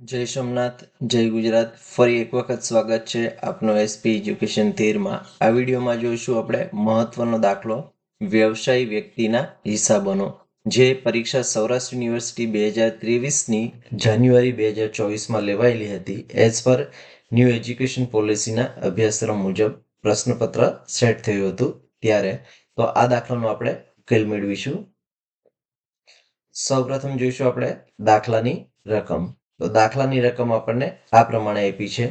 જય સોમનાથ, જય ગુજરાત. ફરી એક વખત સ્વાગત છે આપનો એસપી એજ્યુકેશન થીરમાં આ વિડીયોમાં જોઈશું આપણે મહત્વનો દાખલો, વ્યવસાયી વ્યક્તિના હિસાબોનો. જે પરીક્ષા સૌરાષ્ટ્ર યુનિવર્સિટી બે હજાર ત્રેવીસની જાન્યુઆરી બે હજાર ચોવીસમાં લેવાયેલી હતી. એઝ પર ન્યૂ એજ્યુકેશન પોલિસીના અભ્યાસક્રમ મુજબ પ્રશ્નપત્ર સેટ થયું હતું ત્યારે. તો આ દાખલાનો આપણે ઉકેલ મેળવીશું. સૌપ્રથમ જોઈશું આપણે દાખલાની રકમ. તો દાખલાની રકમ આપણને આ પ્રમાણે આપી છે.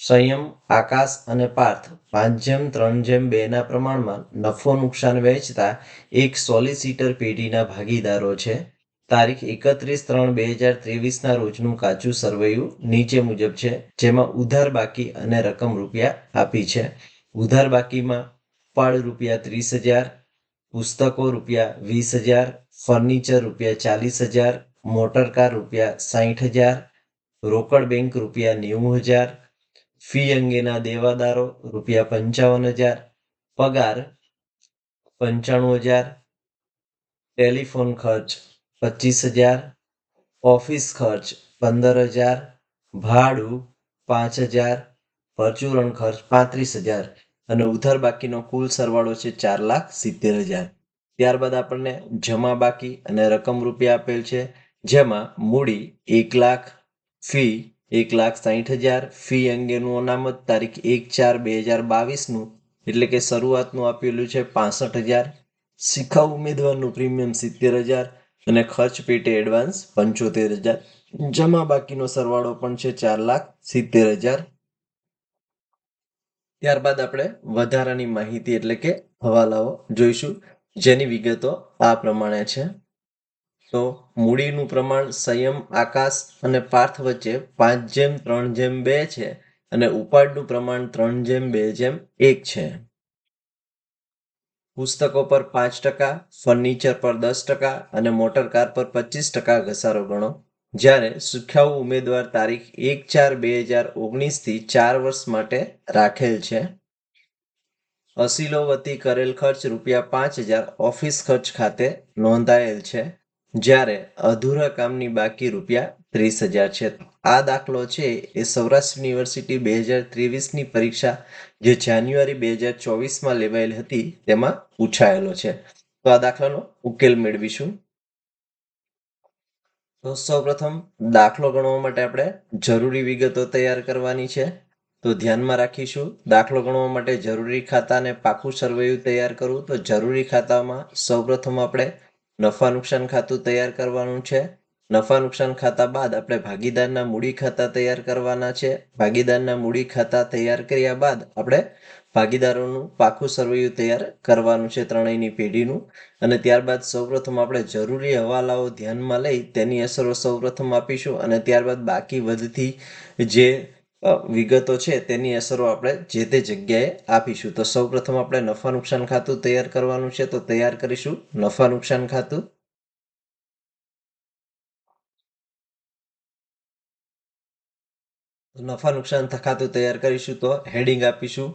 સંયમ, આકાશ અને પાર્થ પાંચ જેમ ત્રણ જેમ બે ના પ્રમાણમાં નફો નુકસાન વહેંચતા એક સોલિસિટર પેઢીના ભાગીદારો છે. તારીખ એકત્રીસ ત્રણ બે હજાર ત્રેવીસના રોજનું કાચું સરવૈયું નીચે મુજબ છે, જેમાં ઉધાર બાકી અને રકમ રૂપિયા આપી છે. ઉધાર બાકીમાં પાડ રૂપિયા ત્રીસ હજાર, પુસ્તકો રૂપિયા વીસ હજાર, ફર્નિચર રૂપિયા ચાલીસ હજાર મોટર કાર રૂપિયા સાહીઠ હજાર, રોકડ બેંક રૂપિયા નેવું હજાર, ફી અંગેના દેવાદારો રૂપિયા પંચાવન હજાર, પગાર પંચાણું હજાર, ટેલિફોન ખર્ચ પચીસ હજાર, ઓફિસ ખર્ચ પંદર હજાર, ભાડું પાંચ હજાર, પરચુરણ ખર્ચ પાંત્રીસ હજાર અને ઉધાર બાકીનો કુલ સરવાળો છે ચાર લાખ સિત્તેર હજાર. ત્યારબાદ આપણને જમા બાકી અને રકમ રૂપિયા આપેલ છે જેમાં મૂડી એક લાખ, ફી એક લાખ સાહીઠ હજાર, ફી અંગેનું અનામત તારીખ એક ચાર બે હજાર બાવીસનું, એટલે કે શરૂઆતનું આપેલું છે પાસઠ હજાર, શિખાઉ ઉમેદવારનું પ્રીમિયમ સિત્તેર હજાર અને ખર્ચ પેટે એડવાન્સ પંચોતેર હજાર. જમા બાકીનો સરવાળો પણ છે ચાર લાખ સિત્તેર હજાર. ત્યારબાદ આપણે વધારાની માહિતી એટલે કે હવાલાઓ જોઈશું. જેની વિગતો આ પ્રમાણે છે. તો મૂડીનું પ્રમાણ સંયમ, આકાશ અને પાર્થ વચ્ચે પાંચ જેમ, ત્રણ જેમ, બે છે અને ઉપાડનું પ્રમાણ ત્રણ જેમ, બે જેમ, એક છે. પુસ્તકો પર પાંચ ટકા, ફર્નિચર પર દસ ટકા અને મોટર કાર પર પચીસ ટકા ઘસારો ગણો. જ્યારે સુખ્યાઉ ઉમેદવાર તારીખ એક ચાર બે હજાર ઓગણીસથી ચાર વર્ષ માટે રાખેલ છે. અસીલો વતી કરેલ ખર્ચ રૂપિયા પાંચ હજાર ઓફિસ ખર્ચ ખાતે નોંધાયેલ છે. જ્યારે અધૂરા કામની બાકી રૂપિયા ત્રીસ હજાર છે. આ દાખલો છે એ સૌરાષ્ટ્ર યુનિવર્સિટી બે હજાર ત્રેવીસની પરીક્ષા જે જાન્યુઆરી બે હજાર ચોવીસમાં લેવાયેલ હતી તેમાં પૂછાયેલો છે. તો આ દાખલાનો ઉકેલ મેળવીશું. તો સૌપ્રથમ દાખલો ગણવા માટે આપણે જરૂરી વિગતો તૈયાર કરવાની છે. તો ધ્યાનમાં રાખીશું, દાખલો ગણવા માટે જરૂરી ખાતાને પાકું સરવૈયું તૈયાર કરવું. તો જરૂરી ખાતામાં સૌપ્રથમ આપણે નફા નુકસાન ખાતું તૈયાર કરવાનું છે. નફા નુકસાન ખાતા બાદ આપણે ભાગીદારના મૂડી ખાતા તૈયાર કરવાના છે. ભાગીદારના મૂડી ખાતા તૈયાર કર્યા બાદ આપણે ભાગીદારોનું પાકું સરવૈયું તૈયાર કરવાનું છે ત્રણેયની પેઢીનું. અને ત્યારબાદ સૌપ્રથમ આપણે જરૂરી હવાલાઓ ધ્યાનમાં લઈ તેની અસરો સૌપ્રથમ આપીશું. અને ત્યારબાદ બાકી વધતી જે વિગતો છે, તેની અસરો આપણે જે તે જગ્યાએ આપીશું. તો સૌપ્રથમ આપણે નફા નુકસાન ખાતું તૈયાર કરવાનું છે, તો તૈયાર કરીશું. નફા નુકસાન ખાતું. નફા નુકસાન ખાતું તૈયાર કરીશું, તો હેડિંગ આપીશું.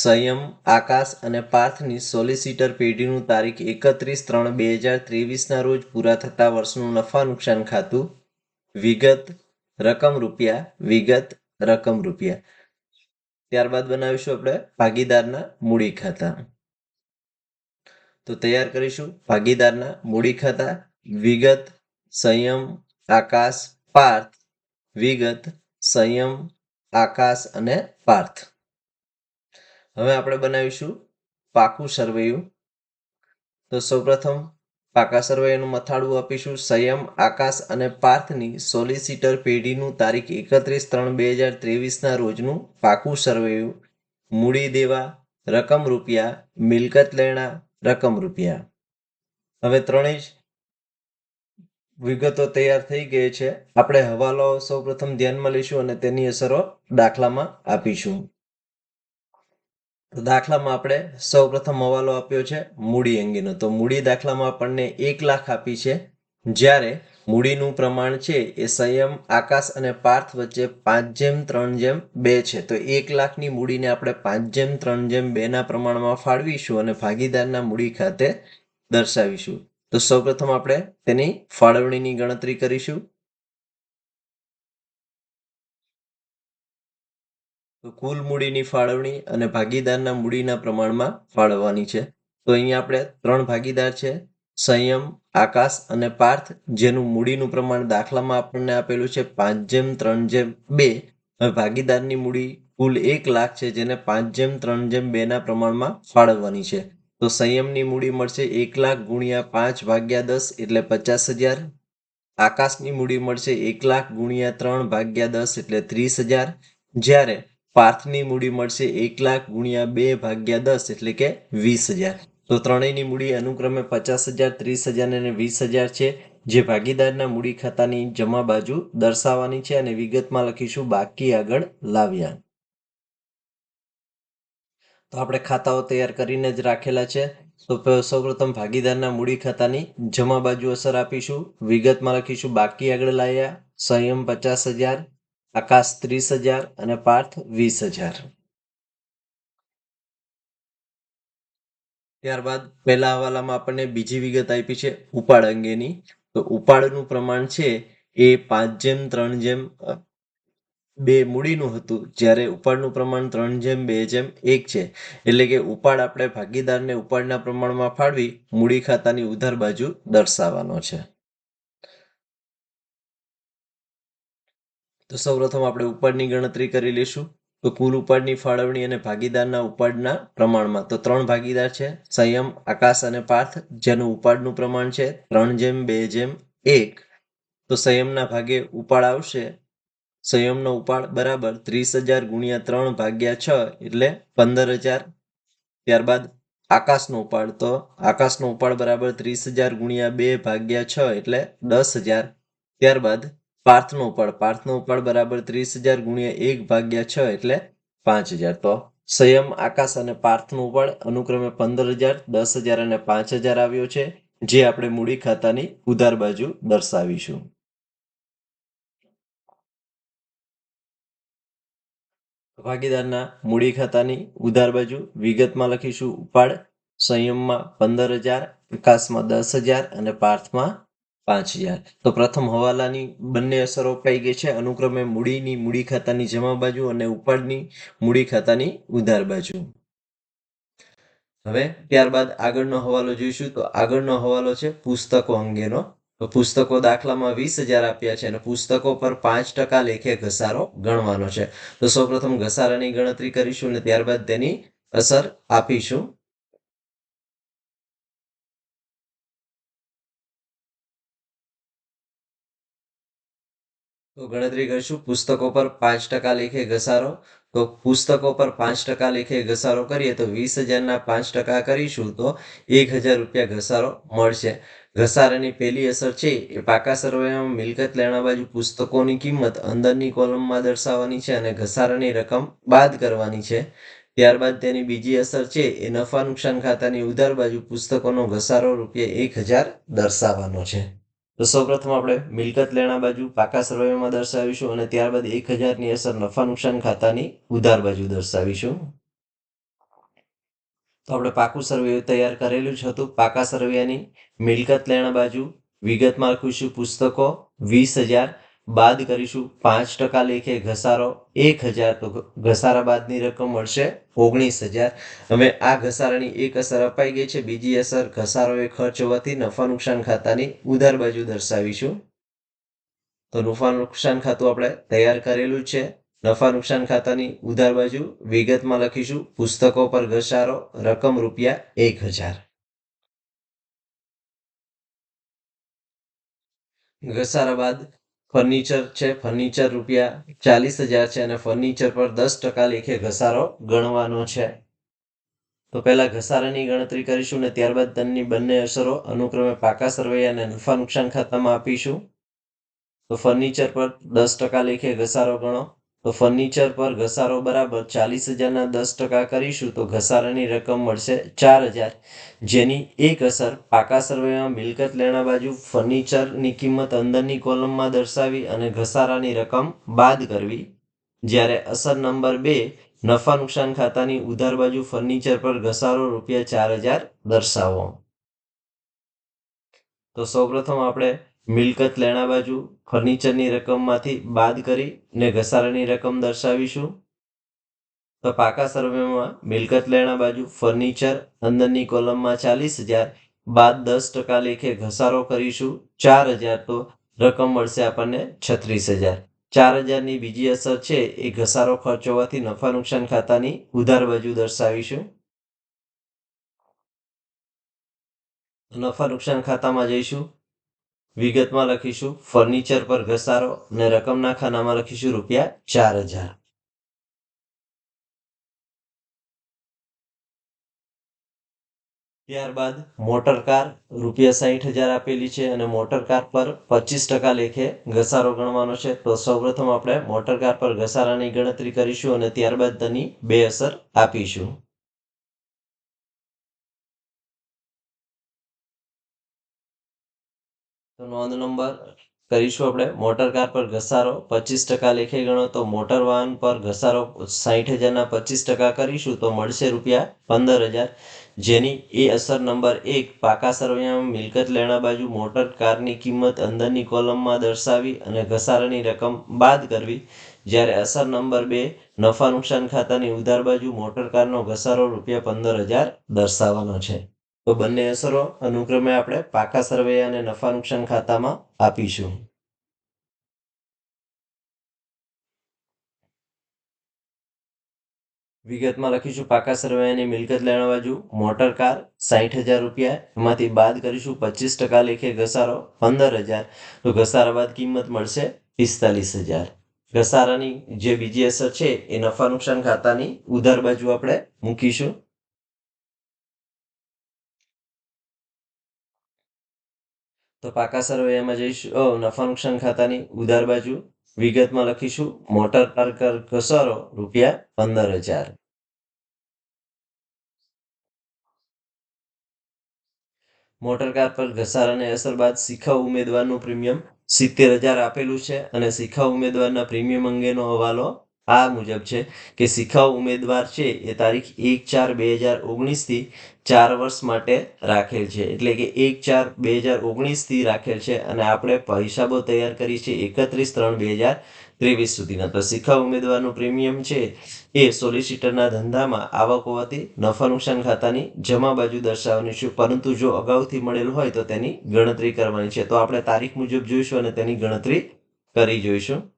સંયમ, આકાશ અને પાર્થની સોલિસિટર પેઢીનું તારીખ એકત્રીસ ત્રણ બે હજાર ત્રેવીસના રોજ પૂરા થતા વર્ષનું નફા નુકસાન ખાતું. વિગત, રકમ રૂપિયા, વિગત રકમ રૂપિયા. ત્યારબાદ બનાવીશું આપણે ભાગીદારના મૂડી ખાતા. તો તૈયાર કરીશું ભાગીદારના મૂડી ખાતા. વિગત, સંયમ, આકાશ, પાર્થ. વિગત, સંયમ, આકાશ અને પાર્થ. હવે આપણે બનાવીશું પાકું સરવૈયું. તો સૌપ્રથમ પાકા સર્વેનું મથાળું આપીશું. સંયમ, આકાશ અને પાર્થની સોલિસિટર પેઢીનું તારીખ એકત્રીસ ત્રણ બે હજાર ત્રેવીસના રોજનું પાકું સર્વેયું. મૂડી દેવા, રકમ રૂપિયા, મિલકત લેણા, રકમ રૂપિયા. હવે ત્રણેય વિગતો તૈયાર થઈ ગઈ છે. આપણે હવાલો સૌપ્રથમ ધ્યાનમાં લઈશું અને તેની અસરો દાખલામાં આપીશું. તો દાખલામાં આપણે સૌપ્રથમ હવાલો આપ્યો છે મૂડી અંગેનો. તો મૂડી દાખલામાં આપણને એક લાખ આપી છે. જ્યારે મૂડીનું પ્રમાણ છે એ સંયમ, આકાશ અને પાર્થ વચ્ચે પાંચ જેમ, ત્રણ જેમ બે છે. તો એક લાખની મૂડીને આપણે પાંચ જેમ, ત્રણ જેમ બેના પ્રમાણમાં ફાળવીશું અને ભાગીદારના મૂડી ખાતે દર્શાવીશું. તો સૌપ્રથમ આપણે તેની ફાળવણીની ગણતરી કરીશું. તો કુલ મૂડીની ફાળવણી અને ભાગીદારના મૂડીના પ્રમાણમાં ફાળવવાની છે. તો અહીંયા આપણે ત્રણ ભાગીદાર છે. સંયમ, આકાશ અને પાર્થ, જેનું મૂડીનું પ્રમાણ દાખલામાં આપણને આપેલું છે પાંચ જેમ, ત્રણ જેમ, બે. ભાગીદારની મૂડી કુલ એક લાખ છે, જેને પાંચ જેમ, ત્રણ જેમ, બેના પ્રમાણમાં ફાળવવાની છે. તો સંયમની મૂડી મળશે એક લાખ ગુણ્યા પાંચ ભાગ્યા દસ એટલે પચાસ હજાર. આકાશની મૂડી મળશે એક લાખ ગુણ્યા ત્રણ ભાગ્યા દસ એટલે ત્રીસ હજાર. જ્યારે પાર્થની મૂડી મળશે એક લાખ ગુણ્યા બે ભાગ્યા દસ એટલે કે વીસ હજાર. તો ત્રણેયની મૂડી અનુક્રમે પચાસ હજાર, ત્રીસ હજાર અને વીસ હજાર છે. જે ભાગીદારના મૂડી ખાતાની જમા બાજુ દર્શાવવાની છે અને વિગતમાં લખીશું બાકી આગળ લાવ્યા. તો આપણે ખાતાઓ તૈયાર કરીને જ રાખેલા છે. તો સૌપ્રથમ ભાગીદારના મૂડી ખાતાની જમા બાજુ અસર આપીશું. વિગતમાં લખીશું બાકી આગળ લાવ્યા. સંયમ પચાસ હજાર આકાશ ત્રીસ હજાર અને પાર્થ વીસ હજાર. ત્યારબાદ પહેલા હવાલામાં આપણને બીજી વિગત આપી છે ઉપાડ અંગેની. તો ઉપાડનું પ્રમાણ છે એ પાંચ જેમ, ત્રણ જેમ બે મૂડીનું હતું. જ્યારે ઉપાડનું પ્રમાણ ત્રણ જેમ, બે જેમ, એક છે. એટલે કે ઉપાડ આપણે ભાગીદારને ઉપાડના પ્રમાણમાં ફાળવી મૂડી ખાતાની ઉધાર બાજુ દર્શાવવાનો છે. તો સૌપ્રથમ આપણે ઉપાડની ગણતરી કરી લઈશું. તો કુલ ઉપાડની ફાળવણી અને ભાગીદારના ઉપાડના પ્રમાણમાં. તો ત્રણ ભાગીદાર છે. સંયમ, આકાશ અને પાર્થ, જેનું ઉપાડનું પ્રમાણ છે ત્રણ જેમ, બે જેમ, એક. તો સંયમના ભાગે ઉપાડ આવશે. સંયમનો ઉપાડ બરાબર ત્રીસ હજાર ગુણ્યા ત્રણ ભાગ્યા છ એટલે પંદર હજાર. ત્યારબાદ આકાશનો ઉપાડ. તો આકાશનો ઉપાડ બરાબર ત્રીસ હજાર ગુણ્યા બે ભાગ્યા છ એટલે દસ હજાર. ત્યારબાદ પાર્થનો પળ. પાર્થનો પળ બરાબર ત્રીસ હજાર ગુણ્યા એક ભાગ્યા છ એટલે પાંચ હજાર. તો સંયમ, આકાશ અને પાર્થનો પળ અનુક્રમે પંદર હજાર, દસ હજાર અને પાંચ હજાર આવ્યો છે, જે આપણે મૂડી ખાતાની ઉધાર બાજુ દર્શાવીશું. ભાગીદારના મૂડી ખાતાની ઉધાર બાજુ વિગતમાં લખીશું. ઉપાડ, સંયમમાં પંદર હજાર, આકાશમાં દસ હજાર અને પાર્થમાં પાંચ હજાર. તો પ્રથમ હવાલાની બંને અસરો અપાઈ ગઈ છે? અનુક્રમે મૂડીની મૂડી ખાતાની જમા બાજુ અને ઉપાડની મૂડી ખાતાની ઉધાર બાજુ. હવે ત્યારબાદ આગળનો હવાલો જોઈશું. તો આગળનો હવાલો છે પુસ્તકો અંગેનો. તો પુસ્તકો દાખલામાં વીસ હજાર આપ્યા છે અને પુસ્તકો પર પાંચ ટકા લેખે ઘસારો ગણવાનો છે. તો સૌપ્રથમ ઘસારાની ગણતરી કરીશું અને ત્યારબાદ તેની અસર આપીશું. તો ગણતરી કરીશું. પુસ્તકો પર પાંચ ટકા લેખે ઘસારો. તો પુસ્તકો પર પાંચ ટકા લેખે ઘસારો કરીએ તો વીસ હજારના પાંચ ટકા કરીશું તો એક હજાર રૂપિયા ઘસારો મળશે. ઘસારાની પહેલી અસર છે એ પાકા સર્વેમાં મિલકત લેણા બાજુ પુસ્તકોની કિંમત અંદરની કોલમમાં દર્શાવવાની છે અને ઘસારાની રકમ બાદ કરવાની છે. ત્યારબાદ તેની બીજી અસર છે એ નફા નુકસાન ખાતાની ઉધાર બાજુ પુસ્તકોનો ઘસારો રૂપિયા એક હજાર દર્શાવવાનો છે. તો સૌપ્રથમ આપણે મિલકત લેણા બાજુ પાકા સર્વેમાં દર્શાવીશું અને ત્યારબાદ એક હજારની અસર નફા નુકસાન ખાતાની ઉધાર બાજુ દર્શાવીશું. તો આપણે પાકું સર્વે તૈયાર કરેલું જ હતું. પાકા સર્વેની મિલકત લેણા બાજુ વિગતમાં લખીશું પુસ્તકો વીસ હજાર બાદ કરીશું. પાંચ ટકા લેખે ઘસારો. એક હજાર તો ઘસારા બાદની રકમ મળશે ઓગણીસ હજાર. હવે આ ઘસારાની એક અસર અપાઈ ગઈ છે. બીજી અસર ઘસારો એ ખર્ચ હોવાથી નફા નુકસાન ખાતાની ઉધાર બાજુ દર્શાવીશું. તો નફા નુકસાન ખાતું આપણે તૈયાર કરેલું છે. નફા નુકસાન ખાતાની ઉધાર બાજુ વિગતમાં લખીશું. પુસ્તકો પર ઘસારો, રકમ રૂપિયા એક હજાર. ઘસારા બાદ ફર્નિચર છે ફર્નિચર રૂપિયા ચાલીસ હજાર છે અને ફર્નિચર પર દસ ટકા લેખે ઘસારો ગણવાનો છે. તો પહેલા ઘસારાની ગણતરી કરીશું ને ત્યારબાદ તેમની બંને અસરો અનુક્રમે પાકા સરવૈયા અને નફા નુકસાન ખાતામાં આપીશું. તો ફર્નિચર પર દસ ટકા લેખે ઘસારો ગણો. તો ફર્નિચર પર ઘસારો બરાબર ચાલીસ હજારના દસ ટકા કરીશું તો ઘસારાની રકમ મળશે ચાર હજાર. જેની એક અસર પાકા સર્વેમાં મિલકત લેણા બાજુ ફર્નિચરની કિંમત અંદરની કોલમમાં દર્શાવી અને ઘસારાની રકમ બાદ કરવી. જ્યારે અસર નંબર બે, નફા નુકસાન ખાતાની ઉધાર બાજુ ફર્નિચર પર ઘસારો રૂપિયા ચાર હજાર દર્શાવો. તો સૌપ્રથમ આપણે મિલકત લેણા બાજુ ફર્નિચરની રકમમાંથી બાદ કરી ને ઘસારાની રકમ દર્શાવીશું. તો પાકા સર્વેમાં મિલકત લેણા બાજુ ફર્નિચર અંદરની કોલમમાં ચાલીસ હજાર બાદ દસ ટકા લેખે ઘસારો કરીશું. ચાર હજાર તો રકમ મળશે આપણને છત્રીસ હજાર. ચાર હજારની બીજી અસર છે એ ઘસારો ખર્ચ હોવાથી નફા નુકસાન ખાતાની ઉધાર બાજુ દર્શાવીશું. નફા નુકસાન ખાતામાં જઈશું. વિગતમાં લખીશું. ફર્નિચર પર ઘસારો અને રકમના ખાનામાં લખીશું રૂપિયા ચાર હજાર. ત્યારબાદ મોટર કાર રૂપિયા સાહીઠ હજાર આપેલી છે અને મોટર કાર પર પચીસ ટકા લેખે ઘસારો ગણવાનો છે. તો સૌપ્રથમ આપણે મોટર કાર પર ઘસારાની ગણતરી કરીશું અને ત્યારબાદ તેની બે અસર આપીશું. નોંધ નંબર કરીશું આપણે. મોટર કાર પર ઘસારો પચીસ ટકા લેખે ગણો તો મોટર વાહન પર ઘસારો સાહીઠ હજારના પચીસ ટકા કરીશું તો મળશે રૂપિયા પંદર હજાર. જેની એ અસર નંબર એક પાકા સરવૈયામાં મિલકત લેણા બાજુ મોટર કારની કિંમત અંદરની કોલમમાં દર્શાવી અને ઘસારાની રકમ બાદ કરવી. જ્યારે અસર નંબર બે નફા નુકસાન ખાતાની ઉધાર બાજુ મોટર કારનો ઘસારો રૂપિયા પંદર હજાર દર્શાવવાનો છે. તો બંને અસરો અનુક્રમે આપણે પાકા સર્વે અને નફા નુકસાન ખાતામાં આપીશું. વિગતમાં લખીશું, પાકા સરવૈયાની મિલકત લેણા બાજુ મોટર કાર સાહીઠ હજાર રૂપિયા, એમાંથી બાદ કરીશું પચીસ ટકા લેખે ઘસારો પંદર હજાર. તો ઘસારા બાદ કિંમત મળશે પિસ્તાલીસ હજાર. ઘસારાની જે બીજી અસર છે એ નફા નુકસાન ખાતાની ઉધાર બાજુ આપણે મૂકીશું. તો પાકા સરવૈયામાં જઈશું. નુકસાન ખાતાની ઉધાર બાજુ વિગતમાં લખીશું. મોટર પાર્કર ઘસારો રૂપિયા પંદર હજાર. મોટર કાર પર ઘસારાને અસર બાદ શિખા ઉમેદવારનું પ્રીમિયમ સિત્તેર હજાર આપેલું છે અને શિખા ઉમેદવારના પ્રીમિયમ અંગેનો હવાલો આ મુજબ છે કે શિખાઉ ઉમેદવાર છે એ તારીખ એક ચાર બે હજાર ઓગણીસથી ચાર વર્ષ માટે રાખેલ છે. એટલે કે એક ચાર બે હજાર ઓગણીસથી રાખેલ છે અને આપણે હિસાબો તૈયાર કરી છે એકત્રીસ ત્રણ બે હજાર ત્રેવીસ સુધીના. તો શિખાઉ ઉમેદવારનું પ્રીમિયમ છે એ સોલિસિટરના ધંધામાં આવક હોવાથી નફા નુકસાન ખાતાની જમા બાજુ દર્શાવવાની છે. પરંતુ જો અગાઉથી મળેલ હોય તો તેની ગણતરી કરવાની છે. તો આપણે તારીખ મુજબ જોઈશું અને તેની ગણતરી કરી જોઈશું.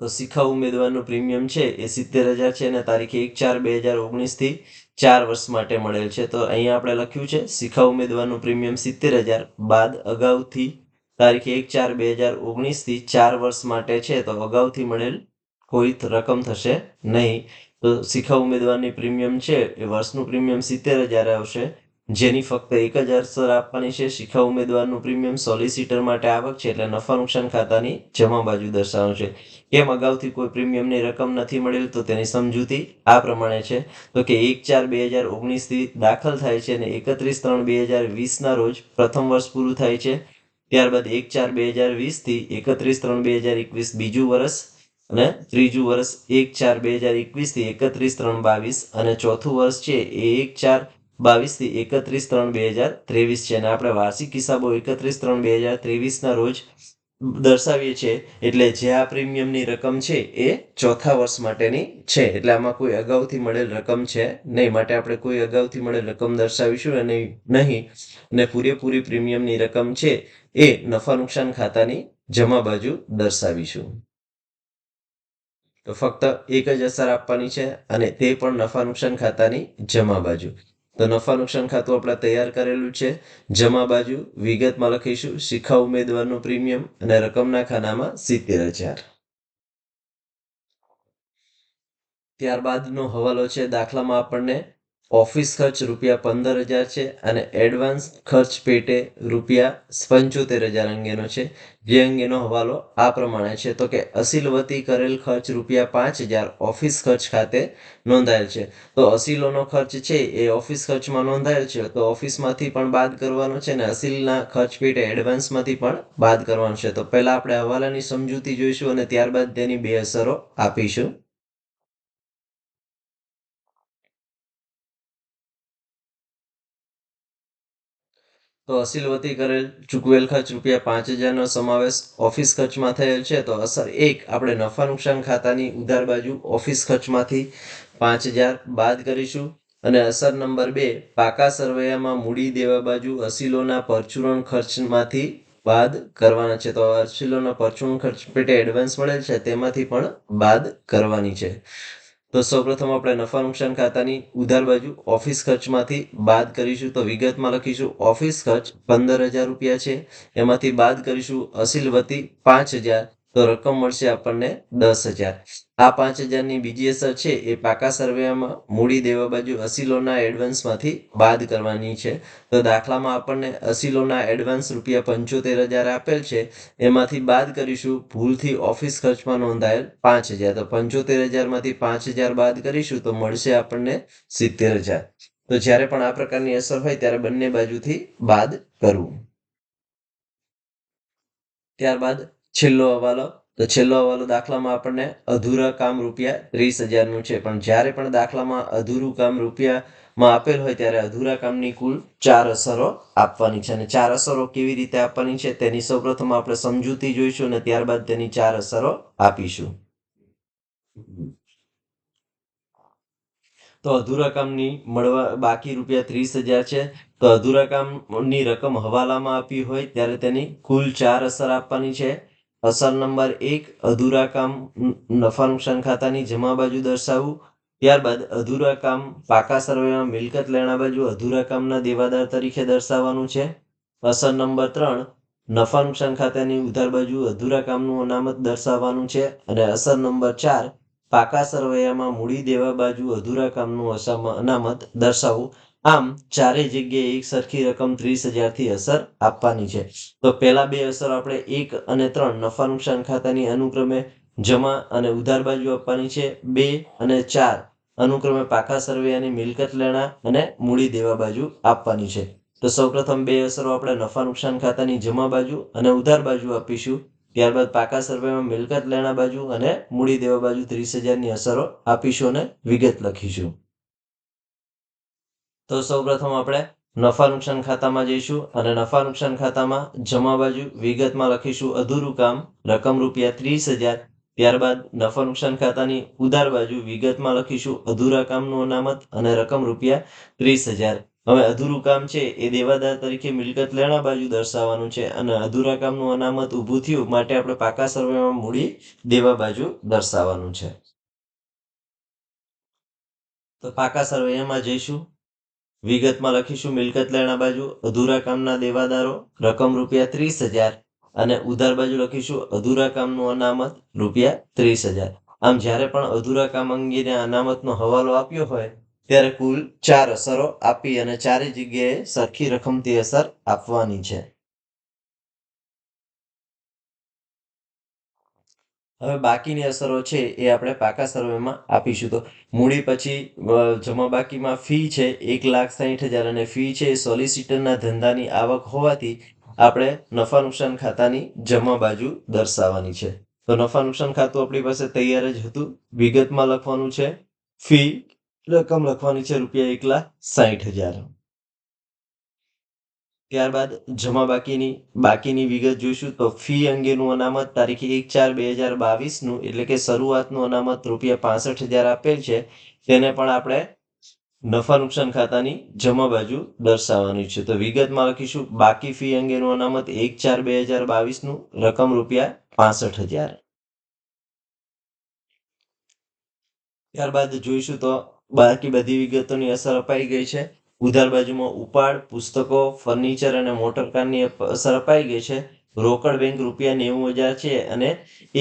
તો શિખા ઉમેદવારનું પ્રીમિયમ છે એ સિત્તેર હજાર છે અને તારીખે એક ચાર બે હજાર ઓગણીસથી ચાર વર્ષ માટે મળેલ છે. તો અહીંયા આપણે લખ્યું છે, શિખા ઉમેદવારનું પ્રીમિયમ સિત્તેર હજાર બાદ અગાઉથી તારીખે એક ચાર બે હજાર ઓગણીસથી ચાર વર્ષ માટે છે. તો અગાઉથી મળેલ કોઈ રકમ થશે નહીં. તો શિખા ઉમેદવારની પ્રીમિયમ છે એ વર્ષનું પ્રીમિયમ સિત્તેર હજાર આવશે. જેની ફક્ત એક હજાર સર આપવાની છે. શિખા ઉમેદવારનું પ્રીમિયમ સોલિસિટર માટે આવક છે એટલે નફા નુકસાન ખાતાની જમા બાજુ દર્શાવશે કેમ અગાઉથી કોઈ પ્રીમિયમની રકમ નથી મળેલ તો તેની સમજૂતી આ પ્રમાણે છે. તો કે એક ચાર બે હજાર ઓગણીસથી દાખલ થાય છે અને એકત્રીસ ત્રણ બે હજાર વીસના રોજ પ્રથમ વર્ષ પૂરું થાય છે. ત્યારબાદ એક ચાર બે હજાર વીસથી એકત્રીસ ત્રણ બે હજાર એકવીસ બીજું વર્ષ અને ત્રીજું વર્ષ એક ચાર બે હજાર એકવીસથી એકત્રીસ ત્રણ બાવીસ અને ચોથું વર્ષ છે એ એક ચાર બાવીસથી એકત્રીસ ત્રણ બે હજાર ત્રેવીસ છે. અને આપણે વાર્ષિક હિસાબો એકત્રીસ ત્રણ બે હજાર ત્રેવીસના રોજ દર્શાવીએ છીએ. એટલે જે આ પ્રીમિયમની રકમ છે એ ચોથા વર્ષ માટેની છે. એટલે આમાં કોઈ અગાઉથી મળેલ રકમ છે નહીં. માટે આપણે કોઈ અગાઉથી મળેલ રકમ દર્શાવીશું અને નહીં. અને પૂરેપૂરી પ્રીમિયમની રકમ છે એ નફા નુકસાન ખાતાની જમા બાજુ દર્શાવીશું. તો ફક્ત એક જ અસર આપવાની છે અને તે પણ નફા નુકસાન ખાતાની જમા બાજુ. તો નફા નુકસાન ખાતું આપણે તૈયાર કરેલું છે જમા બાજુ વિગતમાં લખીશું શિખા ઉમેદવારનું પ્રીમિયમ અને રકમના ખાનામાં સિત્તેર હજાર ત્યારબાદનો હવાલો છે દાખલામાં આપણને ઓફિસ ખર્ચ રૂપિયા પંદર હજાર છે અને એડવાન્સ ખર્ચ પેટે રૂપિયા પંચોતેર હજાર અંગેનો છે. જે અંગેનો હવાલો આ પ્રમાણે છે. તો કે અસીલવતી કરેલ ખર્ચ રૂપિયા પાંચ હજાર ઓફિસ ખર્ચ ખાતે નોંધાયેલ છે. તો અસીલોનો ખર્ચ છે એ ઓફિસ ખર્ચમાં નોંધાયેલ છે. તો ઓફિસમાંથી પણ બાદ કરવાનો છે અને અસીલના ખર્ચ પેટે એડવાન્સમાંથી પણ બાદ કરવાનો છે. તો પહેલાં આપણે હવાલાની સમજૂતી જોઈશું અને ત્યારબાદ તેની બે અસરો આપીશું. તો અસીલવતી કરેલ ચૂકવેલ ખર્ચ રૂપિયા પાંચ હજારનો સમાવેશ ઓફિસ ખર્ચમાં થયેલ છે. તો અસર એક, આપણે નફા નુકસાન ખાતાની ઉધાર બાજુ ઓફિસ ખર્ચમાંથી પાંચ હજાર બાદ કરીશું. અને અસર નંબર બે, પાકા સરવૈયામાં મૂડી દેવા બાજુ અસીલોના પરચુરણ ખર્ચમાંથી બાદ કરવાના છે. તો અસીલોના પરચુરણ ખર્ચ પેટે એડવાન્સ મળેલ છે, તેમાંથી પણ બાદ કરવાની છે. તો સૌપ્રથમ આપણે નફા નુકસાન ખાતાની ઉધાર બાજુ ઓફિસ ખર્ચમાંથી બાદ કરીશું. તો વિગતમાં લખીશું. ઓફિસ ખર્ચ પંદર હજાર રૂપિયા છે. એમાંથી બાદ કરીશું અસીલ વતી પાંચ હજાર. તો રકમ મળશે આપણને દસ હજાર. આ પાંચ હજારની બીજી અસર છે એ પાકા સર્વેમાં મૂડી દેવા બાજુ અસીલોના એડવાન્સમાંથી બાદ કરવાની છે. તો દાખલામાં આપણને અસીલોના એડવાન્સ રૂપિયા પંચોતેર હજાર આપેલ છે. એમાંથી બાદ કરીશું ભૂલથી ઓફિસ ખર્ચમાં નોંધાયેલ પાંચ હજાર. તો પંચોતેર હજારમાંથી પાંચ હજાર બાદ કરીશું તો મળશે આપણને સિત્તેર હજાર. તો જ્યારે પણ આ પ્રકારની અસર હોય ત્યારે બંને બાજુથી બાદ કરવું. ત્યારબાદ છેલ્લો હવાલો. તો છેલ્લો હવાલો દાખલામાં આપણને અધૂરા કામ રૂપિયા ત્રીસ હજારનું છે. પણ જ્યારે પણ દાખલામાં અધૂરું કામ રૂપિયામાં આપેલ હોય ત્યારે અધૂરા કામની કુલ ચાર અસરો આપવાની છે. અને ચાર અસરો કેવી રીતે આપવાની છે તેની સૌપ્રથમ આપણે સમજૂતી જોઈશું અને ત્યારબાદ તેની ચાર અસરો આપીશું. તો અધૂરા કામની મળવા બાકી રૂપિયા ત્રીસ હજાર છે. તો અધૂરા કામની રકમ હવાલામાં આપી હોય ત્યારે તેની કુલ ચાર અસર આપવાની છે. અસર નંબર એક, અધૂરા કામ નફા નુકસાન ખાતાની જમા બાજુ દર્શાવવું. ત્યારબાદ અધૂરા કામ પાકા સર્વેમાં મિલકત લેણા બાજુ અધૂરા કામના દેવાદાર તરીકે દર્શાવવાનું છે. અસર નંબર ત્રણ, નફા નુકસાન ખાતાની ઉધાર બાજુ અધૂરા કામનું અનામત દર્શાવવાનું છે. અને અસર નંબર ચાર, પાકા સરવૈયામાં મૂડી દેવા બાજુ અધૂરા કામનું અનામત દર્શાવવું. આમ ચારેય જગ્યાએ એક સરખી રકમ ત્રીસ હજારથી અસર આપવાની છે. તો પહેલા બે અસર આપણે એક અને ત્રણ નફા નુકસાન ખાતાની અનુક્રમે જમા અને ઉધાર બાજુ આપવાની છે. બે અને ચાર અનુક્રમે પાકા સરવૈયાની મિલકત લેણા અને મૂડી દેવા બાજુ આપવાની છે. તો સૌપ્રથમ બે અસરો આપણે નફા નુકસાન ખાતાની જમા બાજુ અને ઉધાર બાજુ આપીશું. ત્યારબાદ પાકા સર્વેમાં મિલકત લેણા બાજુ અને મૂડી દેવા બાજુ ત્રીસ હજારની અસરો આપીશું અને વિગત લખીશું. તો સૌપ્રથમ આપણે નફા નુકસાન ખાતામાં જઈશું અને નફા નુકસાન ખાતામાં જમા બાજુ વિગતમાં લખીશું અધૂરું કામ, રકમ રૂપિયા ત્રીસ હજાર. ત્યારબાદ નફા નુકસાન ખાતાની ઉધાર બાજુ વિગતમાં લખીશું અધૂરા કામનું અનામત અને રકમ રૂપિયા ત્રીસ હજાર. હવે અધૂરું કામ છે એ દેવાદાર તરીકે મિલકત લેણા બાજુ દર્શાવવાનું છે અને અધૂરા કામનું અનામત ઊભું થયું માટે આપણે પાકા સર્વેમાં મૂડી દેવા બાજુ દર્શાવવાનું છે. તો પાકા સર્વેમાં જઈશું. વિગતમાં લખીશું મિલકત લેણા બાજુ, અધૂરા કામના દેવાદારો, રકમ રૂપિયા ત્રીસ હજાર અને ઉધાર બાજુ લખીશું, અધૂરા કામનું અનામત રૂપિયા ત્રીસ હજાર. આમ જ્યારે પણ અધૂરા કામ અંગેના અનામતનો હવાલો આપ્યો હોય, ત્યારે કુલ ચાર અસરો આપી અને ચારે જગ્યાએ સરખી રકમથી અસર આપવાની છે. હવે બાકીની અસરો છે એ આપણે પાકા સર્વેમાં આપીશું. તો મૂડી પછી જમા બાકીમાં ફી છે એક લાખ સાહીઠ હજાર અને ફી છે એ સોલિસિટરના ધંધાની આવક હોવાથી આપણે નફા નુકસાન ખાતાની જમા બાજુ દર્શાવવાની છે. તો નફા નુકસાન ખાતું આપણી પાસે તૈયાર જ હતું. વિગતમાં લખવાનું છે, ફી, રકમ લખવાની છે રૂપિયા એક લાખ સાહીઠ હજાર. ત્યારબાદ જમા બાકીની બાકીની વિગત જોઈશું તો ફી અંગેનું અનામત તારીખ એક ચાર બે હજાર બાવીસનું એટલે કે શરૂઆતનું અનામત રૂપિયા પાસઠ હજાર આપેલ છે. તેને પણ આપણે નફા નુકસાન ખાતાની જમા બાજુ દર્શાવવાની છે. તો વિગતમાં લખીશું, બાકી ફી અંગેનું અનામત એક ચાર બે હજાર બાવીસનું, રકમ રૂપિયા પાસઠ હજાર. ત્યારબાદ જોઈશું તો બાકી બધી વિગતોની અસર અપાઈ ગઈ છે. ઉધાર બાજુમાં ઉપાડ, પુસ્તકો ફર્નિચર અને મોટર કારની અસર અપાઈ ગઈ છે. રોકડ બેંક રૂપિયા નેવું હજાર છે અને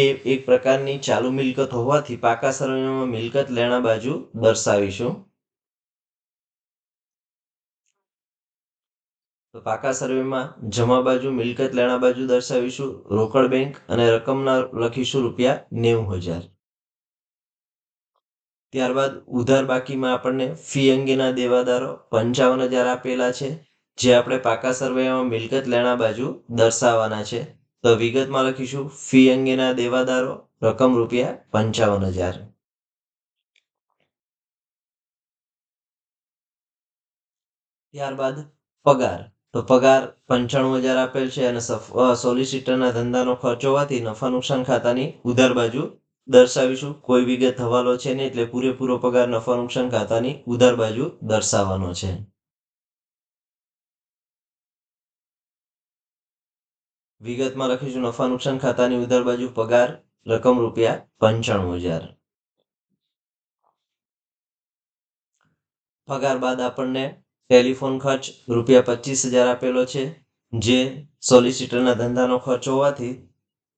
એ એક પ્રકારની ચાલુ મિલકત હોવાથી પાકા સરનામામાં મિલકત લેણા બાજુ દર્શાવીશું. તો પાકા સર્વેમાં જમા બાજુ મિલકત લેણા બાજુ દર્શાવીશું. રોકડ બેંક અને રકમના લખીશું રૂપિયા નેવું હજાર. ત્યારબાદ ઉધાર બાકીમાં આપણને ફી અંગેના દેવાદારો પંચાવન હજાર આપેલા છે, જે આપણે પાકા સર્વેમાં મિલકત લેણા બાજુ દર્શાવવાના છે. તો વિગતમાં લખીશું, ફી અંગેના દેવાદારો રકમ રૂપિયા પંચાવન હજાર. ત્યારબાદ પગાર. તો પગાર પંચાણું હજાર આપેલ છે અને સોલિસિટરના ધંધાનો ખર્ચ હોવાથી નફા નુકસાન ખાતાની ઉધાર બાજુ દર્શાવીશું. કોઈ વિગત હવાલો છે નહીં એટલે પૂરેપૂરો પગાર, નફા, નુકસાન ખાતાની ઉધાર બાજુ દર્શાવવાનો છે. વિગતમાં લખીશું. નફા, નુકસાન ખાતાની ઉધાર બાજુ પગાર, રકમ રૂપિયા પંચાણું હજાર. પગાર બાદ આપણને ટેલિફોન ખર્ચ રૂપિયા પચીસ હજાર આપેલો છે. જે સોલિસિટરના ધંધાનો ખર્ચ હોવાથી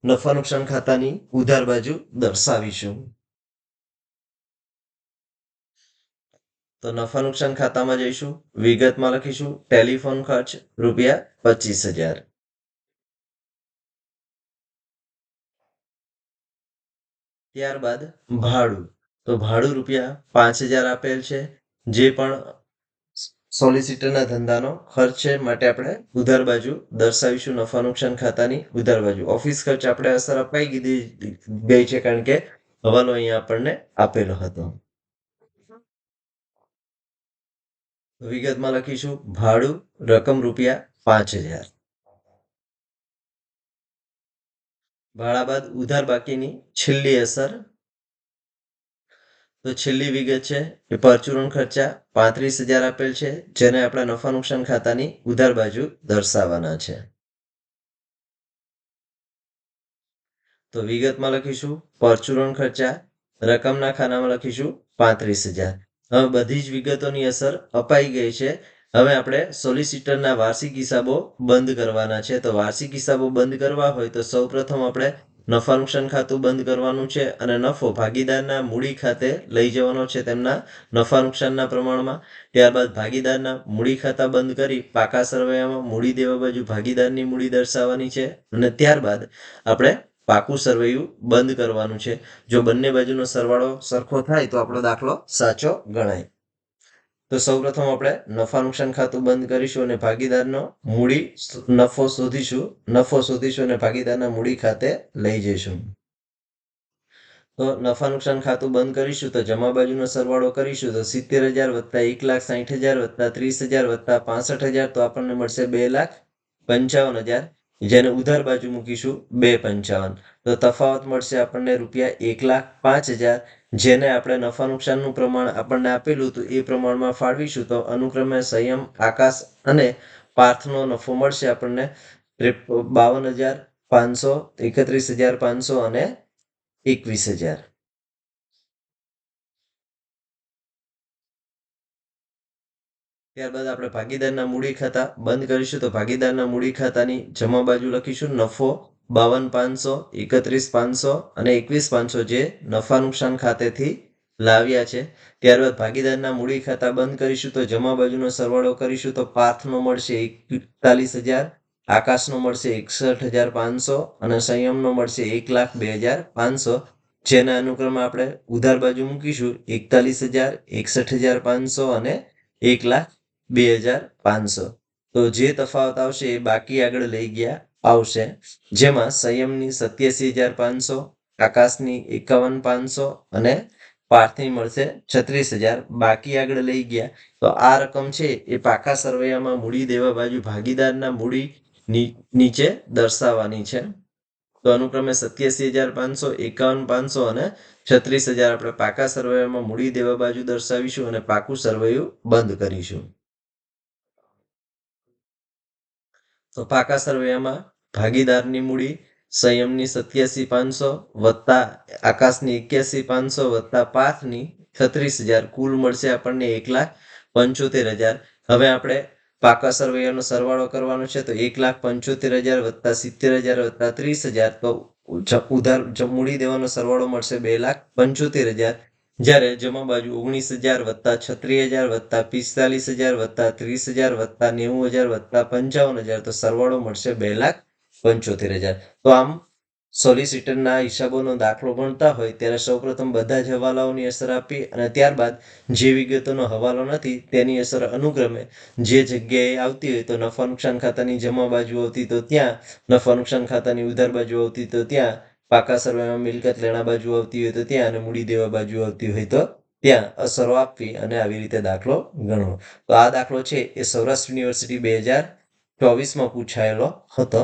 નફા નુકસાન ખાતાની ઉધાર બાજુ દર્શાવીશું. તો નફા નુકસાન ખાતામાં જઈશું. વિગતમાં લખીશું. ટેલિફોન ખર્ચ રૂપિયા પચીસ હજાર. ત્યારબાદ ભાડું. તો ભાડું રૂપિયા પાંચ હજાર આપેલ છે. જે પણ સોલિસિટરના ધંધાનો ખર્ચ માટે આપણે ઉધાર બાજુ દર્શાવીશું નફા નુકસાન ખાતાની ઉધાર બાજુ. ઓફિસ ખર્ચ આપણે અસર અપાઈ કીધી ગઈ છે કારણ કે હવાલો અહીંયા આપણને આપેલો હતો. વિગતમાં લખીશું, ભાડું રકમ રૂપિયા પાંચ હજાર. ભાડા બાદ ઉધાર બાકીની છેલ્લી અસર તો છેલ્લી વિગત છે કે પરચુરણ ખર્ચા પાંત્રીસ હજાર આપેલ છે, જેને આપણા નફા નુકસાન ખાતાની ઉધાર બાજુ દર્શાવવાના છે. તો વિગતમાં લખીશું, પરચુરણ ખર્ચા રકમના ખાનામાં લખીશું પાંત્રીસ હજાર. હવે બધી જ વિગતોની અસર અપાઈ ગઈ છે. હવે આપણે સોલિસિટરના વાર્ષિક હિસાબો બંધ કરવાના છે. તો વાર્ષિક હિસાબો બંધ કરવા હોય તો સૌપ્રથમ આપણે નફા નુકસાન ખાતું બંધ કરવાનું છે અને નફો ભાગીદારના મૂડી ખાતે લઈ જવાનો છે તેમના નફા નુકસાનના પ્રમાણમાં. ત્યારબાદ ભાગીદારના મૂડી ખાતા બંધ કરી પાકા સરવૈયામાં મૂડી દેવા બાજુ ભાગીદારની મૂડી દર્શાવવાની છે અને ત્યારબાદ આપણે પાકું સરવૈયું બંધ કરવાનું છે. જો બંને બાજુનો સરવાળો સરખો થાય તો આપણો દાખલો સાચો ગણાય. તો સૌપ્રથમ આપણે નફા નુકસાન ખાતું બંધ કરીશું અને ભાગીદારનો મૂડી નફો શોધીશું. નફો શોધીશું અને ભાગીદારના મૂડી ખાતે લઈ જઈશું. તો નફા નુકસાન ખાતું બંધ કરીશું તો જમા બાજુનો સરવાળો કરીશું તો સિત્તેર હજાર વત્તા એક લાખ સાઠ હજાર વત્તા ત્રીસ હજાર વત્તા પાસઠ હજાર તો આપણને મળશે બે લાખ પંચાવન હજાર. જેને ઉધાર બાજુ મૂકીશું બે પંચાવન. તો તફાવત મળશે આપણને રૂપિયા એક લાખ પાંચ હજાર. જેને આપણે નફા નુકસાનનું પ્રમાણ આપણને આપેલું હતું, એ પ્રમાણમાં ફાળવીશું તો અનુક્રમે સંયમ, આકાશ અને પાર્થનો નફો મળશે આપણને બાવન હજાર પાંચસો એકત્રીસ હજાર પાંચસો અને એકવીસ હજાર ત્યારબાદ આપણે ભાગીદારના મૂડી ખાતા બંધ કરીશું તો ભાગીદારના મૂડી ખાતાની જમા બાજુ લખીશું નફો બાવન પાંચસો, એકત્રીસ પાંચસો અને એકવીસ પાંચસો જે નફા નુકસાન ખાતેથી લાવ્યા છે. ત્યારબાદ ભાગીદારના મૂડી ખાતા બંધ કરીશું તો જમા બાજુનો સરવાળો કરીશું તો પાર્થનો મળશે એકતાલીસ હજાર, આકાશનો મળશે એકસઠ હજાર પાંચસો અને સંયમનો મળશે એક લાખ બે હજાર પાંચસો. જેના અનુક્રમે આપણે ઉધાર બાજુ મૂકીશું એકતાલીસ હજાર, એકસઠ હજાર પાંચસો અને એક લાખ બે હજાર પાંચસો. તો જે તફાવત આવશે એ બાકી આગળ લઈ ગયા. આવશે. જેમાં સંયમની સત્યાસી હજાર પાંચસો, આકાશની એકાવન પાંચસો અને પાર્થની મળશે છત્રીસ હજાર. બાકી આગળ લઈ ગયા. તો આ રકમ છે એ પાકા સરવૈયામાં મૂડી દેવા બાજુ ભાગીદારના મૂડી નીચે દર્શાવવાની છે. તો અનુક્રમે સત્યાસી હજાર પાંચસો, એકાવન પાંચસો અને છત્રીસ હજાર આપણે પાકા સરવૈયામાં મૂડી દેવા બાજુ દર્શાવીશું અને પાકું સરવૈયું બંધ કરીશું. તો પાકા સરવૈયામાં ભાગીદારની મૂડી સંયમની સત્યાસી પાંચસો વત્તા આકાશની એક્યાસી પાંચસો વત્તા પાથની છત્રીસ હજાર. કુલ મળશે આપણને એક લાખ પંચોતેર હજાર. હવે આપણે પાકા સરવૈયાનો સરવાળો કરવાનો છે તો એક લાખ પંચોતેર હજાર વત્તા સિત્તેર હજાર વત્તા ત્રીસ હજાર. તો ઉધાર મૂડી દેવાનો સરવાળો મળશે બે લાખ પંચોતેર હજાર. જ્યારે જમા બાજુ ઓગણીસ હજાર વત્તા છત્રીસ હજાર વત્તા પિસ્તાલીસ હજાર વત્તા ત્રીસ હજાર વત્તા નેવું હજાર વત્તા પંચાવન હજાર. તો સરવાળો મળશે બે લાખ પંચોતેર હજાર. તો આમ સોલિસિટરના હિસાબોનો દાખલો ભણતા હોય ત્યારે સૌપ્રથમ બધા જ હવાલાઓની અસર આપી અને ત્યારબાદ જે વિગતોનો હવાલો નથી તેની અસર અનુક્રમે જે જગ્યાએ આવતી હોય તો નફા નુકસાન ખાતાની જમા બાજુ આવતી તો ત્યાં, નફા નુકસાન ખાતાની ઉધાર બાજુ આવતી તો ત્યાં, પાકા સર્વેમાં મિલકત લેણા બાજુ આવતી હોય તો ત્યાં અને મૂડી દેવા બાજુ આવતી હોય તો ત્યાં અસરો આપવી અને આવી રીતે દાખલો ગણવો. તો આ દાખલો છે એ સૌરાષ્ટ્ર યુનિવર્સિટી બે હજાર ચોવીસમાં પૂછાયેલો હતો.